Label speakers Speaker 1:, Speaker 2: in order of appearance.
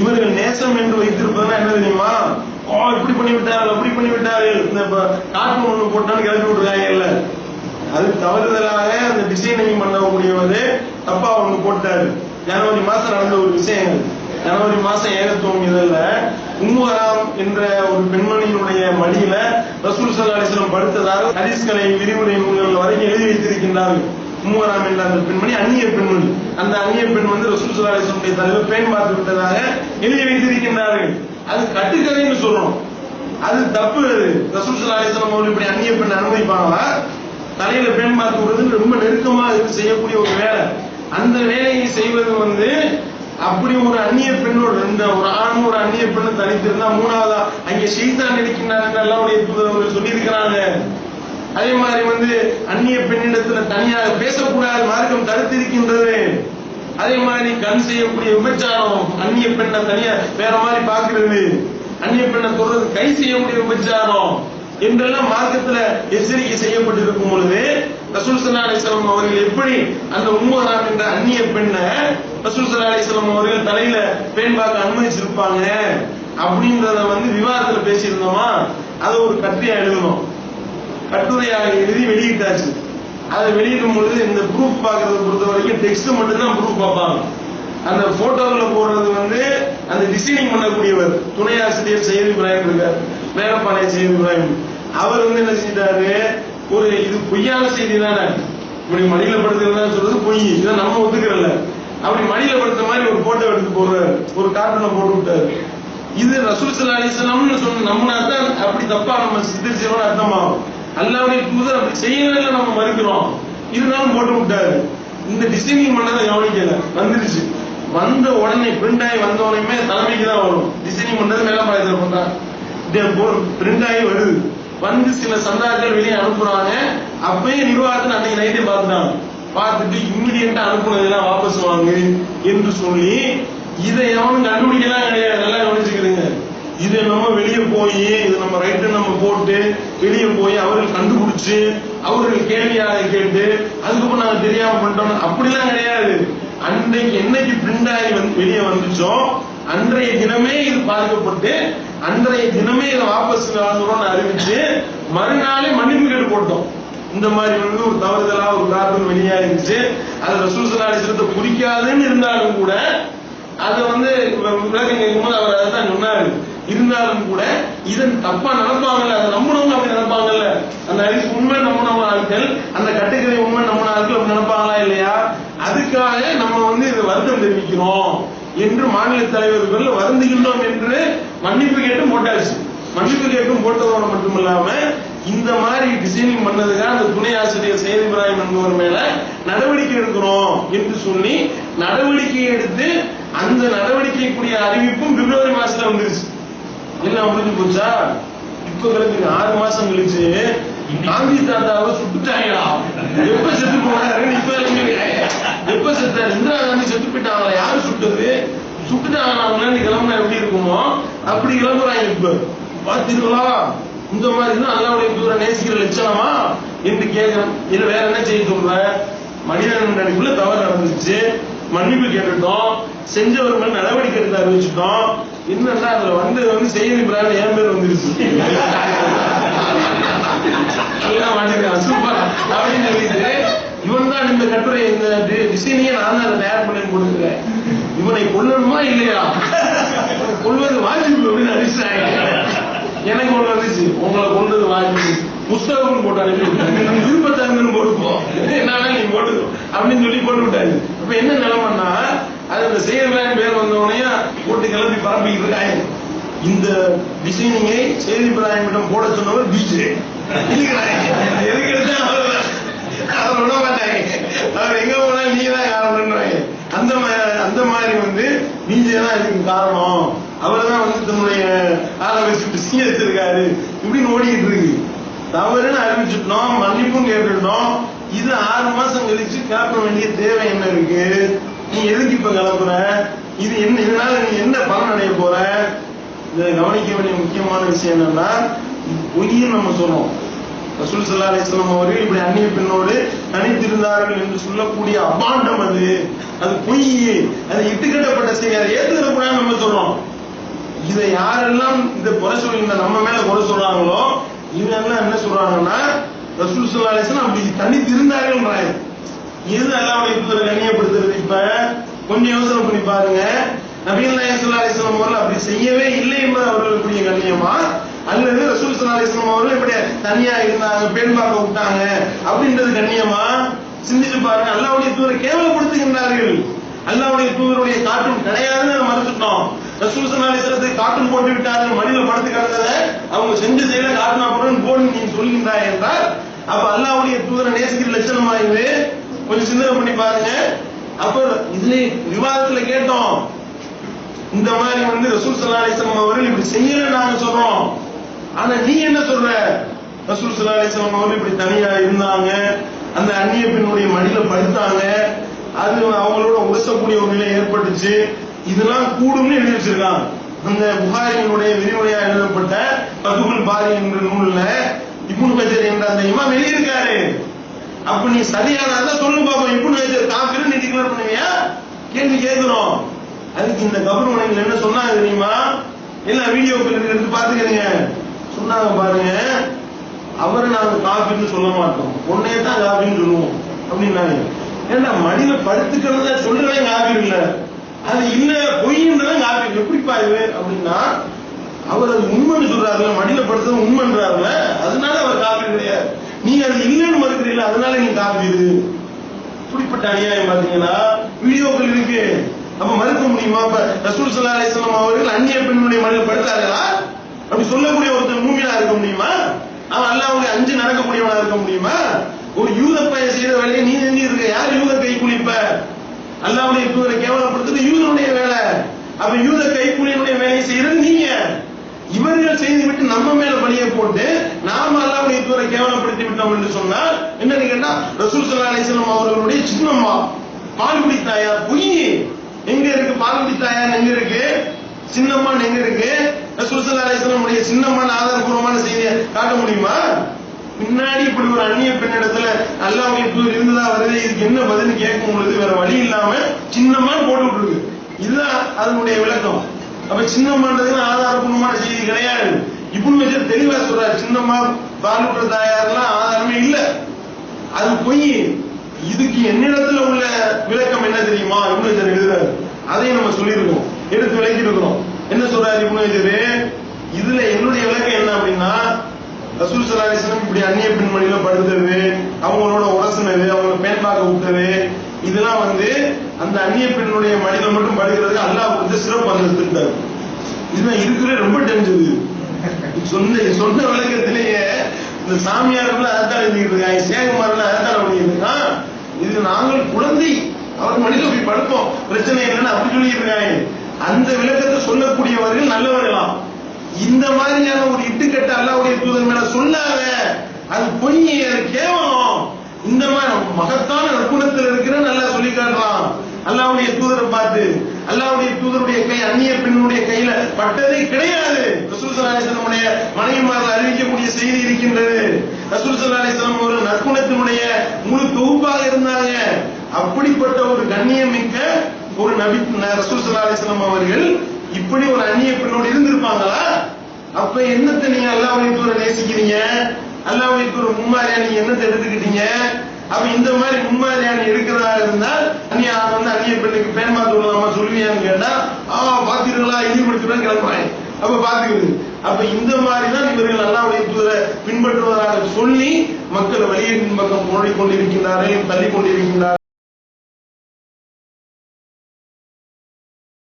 Speaker 1: இவர்கள் நேசம் என்று வைத்திருப்பதுன்னா என்ன தெரியுமா? ஓ இப்படி பண்ணி விட்டார்கள் அப்படி பண்ணி விட்டார்கள் இந்த கார்ட்டூன் ஒண்ணு போட்டான்னு கிளப்பி விட்டுருக்காங்கல்ல அது தவறுதலாக அந்த டிசைனிங் பண்ணக்கூடியவரு தப்பா ஒண்ணு போட்டாரு. ஜனவரி மாசம் நடந்த ஒரு விஷயங்கள். ஜனவரி மாசம் ஏகத்துவம் இதழ்ல உம்முஹராம் என்ற ஒரு பெண்மணியினுடைய மடியில ரசூல் சல்லா அலிஸ்லம் படுத்ததாக ஹதீஸ்களை விரிவுரை நூல்கள் வரைக்கும் எழுதி வைத்திருக்கின்றார்கள். உம்முஹராம் என்ற அந்த பெண்மணி அந்நிய பெண்மணி. அந்த அந்நிய பெண் வந்து ரசூல் சல்லா அலிஸ்லமுடைய தலைவர் பேன் பார்த்து விட்டதாக எழுதி வைத்திருக்கின்றார்கள். அது கட்டுக்கதைன்னு சொல்றோம் அது தப்பு அது. ரசூல் அலிஸ்லாம் அவர்கள் இப்படி அந்நிய பெண் அனுமதிப்பாங்களா? தலையில பெண் பார்த்து விடுறது ரொம்ப நெருக்கமா இருக்கு செய்யக்கூடிய ஒரு வேலை. அந்த வேலையை செய்வது வந்து அப்படி ஒரு அந்நிய பெண்ணோடு ரெண்டு ஒரு ஆணும் ஒரு அந்நிய பெண்ணும் தனித்திருந்தா மூணாவதா? அங்கே செய்தான் இருக்கின்றார் எல்லாருடைய புதவர்கள் சொல்லியிருக்கிறாங்க. அதே மாதிரி வந்து அந்நிய பெண்ணிடத்துல தனியாக பேசக்கூடாது மார்க்கம் தடுத்திருக்கின்றது. அதே மாதிரி கண் செய்யக்கூடிய விபச்சாரம் அந்நிய பெண்ணை தனியா வேற மாதிரி பாக்குறது அந்நிய பெண்ணை தொடர்ந்து கை செய்யக்கூடிய விபச்சாரம் என்றெல்லாம் மார்க்கத்துல எச்சரிக்கை செய்யப்பட்டிருக்கும் பொழுது ரசூல் சல்லா அலிஸ்லாம் அவர்கள் எப்படி அந்த உம்மராம் என்ற அந்நிய பெண்ணை ரசூல் சல்லா அலிஸ்லாம் அவர்கள் தலையில பெண் பார்க்க அனுமதிச்சிருப்பாங்க அப்படின்றத வந்து விவாதத்துல பேசியிருந்தோமா? அதை ஒரு கட்டுரையா எழுதணும் கட்டுரையாக எழுதி வெளியிட்டாச்சு. அதை வெளியிடும் பொழுது இந்த ப்ரூஃப் பார்க்கறத பொறுத்த வரைக்கும் டெக்ஸ்ட் மட்டும்தான் ப்ரூஃப் பார்ப்பாங்க. அந்த போட்டோவில் போடுறது வந்து அந்த டிசைனிங் பண்ணக்கூடியவர் துணை ஆசிரியர் சையத் இப்ராஹிம் இருக்கார் மேலப்பாளைய சையத் இப்ராஹிம். அவர் வந்து என்ன செஞ்சிட்டாரு? ஒரு இது பொய்யான செய்தி தானே. இப்படி மடியில படுத்துறதா சொல்றது பொய். இதை நம்ம ஒத்துக்கிறல அப்படி மடியில படுத்த மாதிரி ஒரு போட்டோ எடுத்து போடுறாரு. ஒரு கார்ட்டூனை போட்டு விட்டாரு. இது ரசூல் சல்லா அலிஸ்லாம்னு சொன்ன நம்மனா தான் அப்படி தப்பா நம்ம சித்தரிச்சோம்னு அர்த்தமாகும். அல்லாவுடைய தூதர் அப்படி செய்யவே நம்ம மறுக்கிறோம். இருந்தாலும் போட்டு விட்டாரு. இந்த டிசைனிங் பண்ணதை கவனிக்கல. வந்துருச்சு. வந்த உடனே பிரிண்ட் ஆகி வந்த உடனே தலைமைக்கு தான் வரும். டிசைனிங் பண்றது மேல பாயத்தில் பண்றாங்க பிரிண்ட் ஆகி வருது. வந்து சில சந்தாக்கள் வெளியே அனுப்புறாங்க. அப்பயே நிர்வாகத்தில் அன்னைக்கு நைட்டே பார்த்துட்டாங்க. பார்த்துட்டு இம்மிடியண்டா அனுப்புனதெல்லாம் வாபஸ் வாங்கு என்று சொல்லி இதை எவனும் கண்டுபிடிக்கலாம் கிடையாது. இதை நம்ம வெளியே போய் இது நம்ம ரைட்டு நம்ம போட்டு வெளியே போய் அவர்கள் கண்டுபிடிச்சு அவர்கள் கேள்வியாக கேட்டு அதுக்கப்புறம் நாங்க தெரியாம பண்ணிட்டோம். அப்படிலாம் கிடையாது. அன்றைக்கு என்னைக்கு பிரிண்ட் ஆகி வந்து வெளியே வந்துச்சோ அன்றைய தினமே இது பார்க்கப்பட்டு அன்றைய தினமே இதை வாபஸ் வாங்குறோம்னு அறிவிச்சு மறுநாளே மன்னிப்பு கேட்டு போட்டோம். இந்த மாதிரி வந்து ஒரு தவறுதலா ஒரு கார்ட்டூன் வெளியாயிருச்சு. அது ரசூல் சல்லா குறிக்காதுன்னு இருந்தாலும் கூட அதை வந்து விளக்கம் கேட்கும்போது அவர் அதை தான் சொன்னாரு. இருந்தாலும் கூட இதன் தப்பா நினைப்பாங்கல்ல அதை நம்புனவங்க அப்படி நினைப்பாங்கல்ல அந்த அரிசி உண்மை நம்பினவங்க ஆட்கள் அந்த கட்டுக்கதை உண்மை நம்பின ஆட்கள் அப்படி நினைப்பாங்களா இல்லையா? அதுக்காக நம்ம வந்து இதை வருத்தம் தெரிவிக்கிறோம் என்று மாநில தலைவர்கள் வருந்துகின்றோம் என்று மன்னிப்பு கேட்டு போட்டாச்சு. மன்னிப்பு கேட்டும் போட்டதோட மட்டும் இல்லாம இந்த மாதிரி டிசைனிங் பண்ணதுக்காக அந்த துணை ஆசிரியர் சையத் இப்ராஹிம் என்பவர் மேல நடவடிக்கை எடுக்கிறோம் என்று சொல்லி நடவடிக்கை எடுத்து அந்த நடவடிக்கைக்குரிய அறிவிப்பும் பிப்ரவரி மாசத்துல வந்துருச்சு. எல்லாம் முடிஞ்சு போச்சா இப்ப கிடக்கு ஆறு மாசம் கழிச்சு காந்தி தாத்தாவை சுட்டுட்டாங்களா எப்ப செத்து போனாருன்னு இப்ப. எப்ப செத்தாரு? இந்திரா காந்தி செத்து போயிட்டாங்களா? யாரு சுட்டது? சுட்டுட்டாங்க அவங்க கிளம்புனா எப்படி இருக்குமோ? அப்படி கிளம்புறாங்க இப்ப. பாத்தீங்களா இந்த மாதிரி தான் அல்லாவுடைய தூர நேசிக்கிற லட்சணமா? என்று கேட்கிறேன் இதுல வேற என்ன செய்ய சொல்ற? மனிதன் நடிப்புல தவறு நடந்துச்சு மன்னிப்பு கேட்டுட்டோம். செஞ்சவர் மேல நடவடிக்கை எடுத்து அறிவிச்சிட்டோம். என்னன்னா அதுல வந்து வந்து செய்தி பிராண்ட் என் பேர் வந்துருச்சு. நல்லா மாட்டிருக்கான் சூப்பர். அப்படின்னு சொல்லிட்டு இவன் தான் இந்த கட்டுரை இந்த டிசைனையே நான் தான் தயார் பண்ணி கொடுக்குறேன் இவனை கொல்லணுமா இல்லையா? கொள்வது கொல்வது வாஜிபு அப்படின்னு அடிச்சாங்க எனக்கு ஒண்ணு வந்துச்சு. உங்களை கொண்டது வாஜிபு. புஸ்தகம் போட்டு அனுப்பி விட்டாங்க விருப்பத்தங்கன்னு போட்டுப்போம் என்னன்னா நீ போட்டுக்கோ. அப்படின்னு சொல்லி போட்டு விட்டாரு அப்ப என்ன நிலைமைன்னா அது அந்த செயல்வேன் பேர் வந்தவனைய போட்டு கிளம்பி பரப்பிக்கிட்டு இருக்காங்க. இந்த டிசைனிங்கை செய்தி பிராயமிடம் போட சொன்னவர் பிஜே எதுக்கு எடுத்தாலும் அவர் விட மாட்டாங்க. அவர் எங்க போனாலும் நீ தான் காரணம்ன்றாங்க. அந்த மாதிரி அந்த மாதிரி வந்து பிஜே தான் இதுக்கு காரணம். அவர் தான் வந்து தன்னுடைய ஆளை வச்சுட்டு சீ வச்சிருக்காரு இப்படின்னு ஓடிக்கிட்டு இருக்கு. தவறுன்னு அறிவிச்சுட்டோம் மன்னிப்பும் கேட்டுட்டோம். இது ஆறு மாசம் கழிச்சு கிளப்ப வேண்டிய தேவை என்ன இருக்கு? நீ எதுக்கு இப்ப கிளம்புற? இது என்ன இதனால நீ என்ன பலன் அடைய போற? இதை கவனிக்க வேண்டிய முக்கியமான விஷயம் என்னன்னா பொய்யும் நம்ம சொல்றோம். ரசூல் சல்லா அலிஸ்லாம் அவர்கள் இப்படி அந்நிய பெண்ணோடு தனித்திருந்தார்கள் என்று சொல்லக்கூடிய அபாண்டம் அது. அது பொய் அது இட்டுக்கட்டப்பட்ட செய்தி. அதை ஏத்துக்கிற நம்ம சொல்றோம். இதை யாரெல்லாம் இந்த குறை சொல்லி இந்த நம்ம மேல குறை சொல்றாங்களோ இவங்க என்ன சொல்றாங்கன்னா ரசூல் சல்லா அலிஸ்லாம் அப்படி தனித்திருந்தார்கள் எது அல்லாவுடைய தூதரை கண்ணியப்படுத்துறது இப்ப கொஞ்சம் யோசனை பண்ணி பாருங்க. நபீல் நாயகம் ஸல்லல்லாஹு அலைஹி அவர்கள் அப்படி செய்யவே இல்லை என்பது அவர்களுக்குரிய கண்ணியமா? அல்லது ரசூல் சுல்லா அலிஸ்லாம் அவர்கள் இப்படி தனியா இருந்தாங்க பெண் பார்க்க விட்டாங்க அப்படின்றது கண்ணியமா? சிந்திச்சு பாருங்க. அல்லாவுடைய தூதரை கேவலப்படுத்துகின்றார்கள். அல்லாவுடைய தூதருடைய காட்டும் கிடையாதுன்னு அதை மறுத்துட்டோம். ரசூல் ஸல்லல்லாஹு அலைஹி காட்டும் போட்டு விட்டார்கள் மடியில படுத்து கிடந்ததை அவங்க செஞ்ச செயல காட்டுனா போறேன்னு போடு நீ சொல்கின்றாய் என்றால் அப்ப அல்லாவுடைய தூதரை நேசிக்கிற லட்சணமா இது? கொஞ்சம் சிந்தனை பண்ணி பாருங்க. அப்ப இதுல விவாதத்துல கேட்டோம். இந்த மாதிரி வந்து ரசூல் சல்லா அலிஸ்லாம் அவர்கள் இப்படி செய்யல நாங்க சொல்றோம். ஆனா நீ என்ன சொல்ற? ரசூல் சல்லா அலிஸ்லாம் அவர்கள் இப்படி தனியா இருந்தாங்க அந்த அந்நிய பெண்ணுடைய மடியில படுத்தாங்க அது அவங்களோட உரசக்கூடிய ஒரு நிலை ஏற்பட்டுச்சு. இதெல்லாம் கூடும்னு எழுதி வச்சிருக்காங்க. அந்த புகாரியினுடைய விரிவுரையா எழுதப்பட்ட பதுகுல் பாரி என்ற நூல்ல இப்னு கஜர் என்ற அந்த இமாம் எழுதியிருக்காரு. அப்ப நீ சரியான சொல்லுங்க பாப்போம். இப்படி கஜர் காபிர் நீ டிக்ளேர் பண்ணுவியா? கேள்வி கேட்கிறோம் அதுக்கு இந்த கவர்மெண்ட் என்ன சொன்னாங்க தெரியுமா? எல்லாம் வீடியோ எடுத்து பாத்துக்கிறீங்க சொன்னாங்க பாருங்க. அவரை நாங்க காபின்னு சொல்ல மாட்டோம். உன்னே தான் காபின்னு சொல்லுவோம். அப்படின்னாங்க ஏன்னா மடியில படுத்துக்கிறத சொல்றதே காபீர் இல்ல. அது இல்ல பொய்ன்றதான் காபீர் எப்படிப்பா இது? அப்படின்னா அவர் அது உண்மைன்னு சொல்றாருல மடியில படுத்தது உண்மைன்றாருல அதனால அவர் காபீர் கிடையாது. நீங்க அது இல்லைன்னு மறுக்கிறீங்களா அதனால நீங்க காபீர் இப்படிப்பட்ட அநியாயம் பாத்தீங்கன்னா வீடியோக்கள் இருக்கு. நம்ம மறுக்க முடியுமா? இப்ப ரசூல் சல்லா அலிஸ்லாம் அவர்கள் அந்நிய பெண்ணுடைய மடியில் படுத்தார்களா? அப்படி சொல்லக்கூடிய ஒருத்தர் மூமியா இருக்க முடியுமா? அவன் அல்லாவுடைய அஞ்சு நடக்கக்கூடியவனா இருக்க முடியுமா? ஒரு யூத பையன் செய்த வேலையை நீ செஞ்சு இருக்க யார் யூத கை குளிப்ப? அல்லாவுடைய தூதரை கேவலப்படுத்துறது யூதனுடைய வேலை. அப்ப யூத கைக்கூலியினுடைய வேலையை செய்யறது நீங்க. இவர்கள் செய்துவிட்டு நம்ம மேல பணியை போட்டு நாம அல்லாவுடைய தூதரை கேவலப்படுத்தி விட்டோம் என்று சொன்னால் என்னன்னு கேட்டா ரசூல் சல்லா அலிஸ்லாம் அவர்களுடைய சின்னம்மா பால்குடி தாயார் பொய். எங்க இருக்கு பால்குடி தாயார் எங்க இருக்கு? சின்னம்மான் எங்க இருக்கு? ரசூல் சல்லா அலிஸ்லாம் உடைய சின்னம்மான் ஆதாரபூர்வமான செய்தியை காட்ட முடியுமா? பின்னாடி இப்படி ஒரு அந்நிய பெண்ணிடத்துல அல்லாவுடைய தூதர் இருந்ததா வருது இதுக்கு என்ன பதில் கேட்கும் பொழுது வேற வழி இல்லாம சின்னம்மான் போட்டு விட்டுருக்கு. இதுதான் அதனுடைய விளக்கம். அப்ப சின்னம்மான்றதுக்கு ஆதாரபூர்வமான செய்தி கிடையாது. இப்படி மஜர் தெளிவா சொல்றாரு சின்னம்மா பாலுக்குற தாயாரெல்லாம் ஆதாரமே இல்ல. அது பொய் இதுக்கு என்னிடத்துல உள்ள விளக்கம் என்ன தெரியுமா? இப்னு மஜர் எழுதுறாரு. அதையும் நம்ம சொல்லியிருக்கோம். எடுத்து விளக்கி இருக்கிறோம் என்ன சொல்றாரு இப்னு மஜர்? இதுல என்னுடைய விளக்கம் என்ன அப்படின்னா ரசூல் சல்லா இப்படி அந்நிய பெண்மணியில படுத்தது அவங்களோட உரசுனது அவங்களை பேன்பாக்க விட்டது இதெல்லாம் வந்து அந்த அந்நிய பெண்ணுடைய மடியில மட்டும் படுகிறது அல்லாஹ் வந்து சிறப்பு அந்தஸ்து இதுதான் இருக்கிற ரொம்ப தெரிஞ்சது சொன்ன சொன்ன விளக்கத்திலேயே இந்த சாமியார்கள் அதான் எழுதிட்டு இருக்காங்க சேகுமார்கள் அதான் பண்ணிட்டு இருக்கான் இது நாங்கள் குழந்தை. அவர் மனித போய் படுப்போம். பிரச்சனை இல்லைன்னு அப்படி சொல்லிட்டு இருக்காங்க அந்த விளக்கத்தை சொல்லக்கூடியவர்கள் நல்லவர்களாம். இந்த மாதிரியான ஒரு இட்டுக்கட்ட அல்லாவுடைய தூதர் மேல சொல்லாத அது பொய் அது கேவலம். இந்த மாதிரி மகத்தான நற்குணத்தில் இருக்கிற நல்லா சொல்லி காட்டுறான் அல்லாவுடைய தூதரை பார்த்து அல்லாவுடைய தூதருடைய கை அந்நிய பெண்ணுடைய கையில பட்டதே கிடையாது. ரசூல் சல்லாஹிஸ்லமுடைய மனைவிமார்கள் அறிவிக்கக்கூடிய செய்தி இருக்கின்றது. ரசூல் சல்லாஹிஸ்லாம் ஒரு நற்குணத்தினுடைய முழு தொகுப்பாக இருந்தாங்க. அப்படிப்பட்ட ஒரு கண்ணியம் மிக்க ஒரு நபி ரசூல் சல்லாஹிஸ்லாம் அவர்கள் இப்படி ஒரு அந்நிய பெண்ணோடு இருந்திருப்பாங்களா? அப்ப என்னத்தை நீங்க அல்லாவுடைய தூர நேசிக்கிறீங்க? அல்லாவுடைய தூர மும்மாரியா நீங்க என்னத்தை எடுத்துக்கிட்டீங்க? அப்ப இந்த மாதிரி முன்மாதிரியா நீ இருக்கிறதா இருந்தால் அந்நிய வந்து பெண்ணுக்கு பேன் மாத்து விடலாமா சொல்லுவியான்னு கேட்டா ஆ பாத்தீர்களா இழிவுபடுத்தி கிளம்புறாங்க. அப்ப பாத்துக்கிறது அப்ப இந்த மாதிரி தான் இவர்கள் அல்லாவுடைய தூதரை பின்பற்றுவதாக சொல்லி மக்களை வெளியேற்றின் பக்கம் ஓடிக்கொண்டிருக்கின்றார்கள் தள்ளி கொண்டிருக்கின்றார்கள்